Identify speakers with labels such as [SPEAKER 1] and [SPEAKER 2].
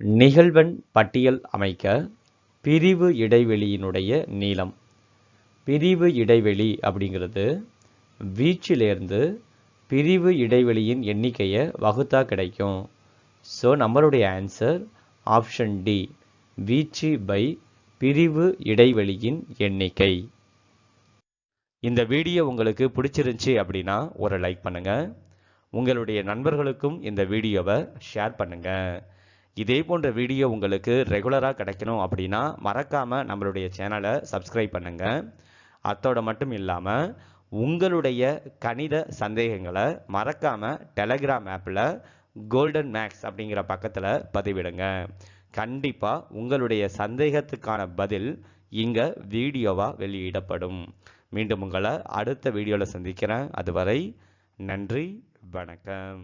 [SPEAKER 1] நிகழ்வெண் பட்டியல் அமைக்க பிரிவு இடைவெளியினுடைய நீளம். பிரிவு இடைவெளி அப்படிங்கிறது வீச்சிலேருந்து பிரிவு இடைவெளியின் எண்ணிக்கையை வகுத்தா கிடைக்கும். ஸோ நம்மளுடைய ஆன்சர் ஆப்ஷன் டி வீச்சு பை பிரிவு இடைவெளியின் எண்ணிக்கை. இந்த வீடியோ உங்களுக்கு பிடிச்சிருந்துச்சி அப்படின்னா ஒரு லைக் பண்ணுங்கள் உங்களுடைய நண்பர்களுக்கும் இந்த வீடியோவை ஷேர் பண்ணுங்கள் இதே போன்ற வீடியோ உங்களுக்கு ரெகுலராக கிடைக்கணும் அப்படின்னா மறக்காமல் நம்மளுடைய சேனலை சப்ஸ்கிரைப் பண்ணுங்கள் அத்தோட மட்டும் இல்லாமல் உங்களுடைய கணித சந்தேகங்களை மறக்காமல் டெலகிராம் ஆப்பில் கோல்டன் மேக்ஸ் அப்படிங்கிற பக்கத்தில் பதிவிடுங்க. கண்டிப்பாக உங்களுடைய சந்தேகத்துக்கான பதில் இங்கே வீடியோவாக வெளியிடப்படும். மீண்டும் உங்களை அடுத்த வீடியோவில் சந்திக்கிறேன். அதுவரை நன்றி வணக்கம்.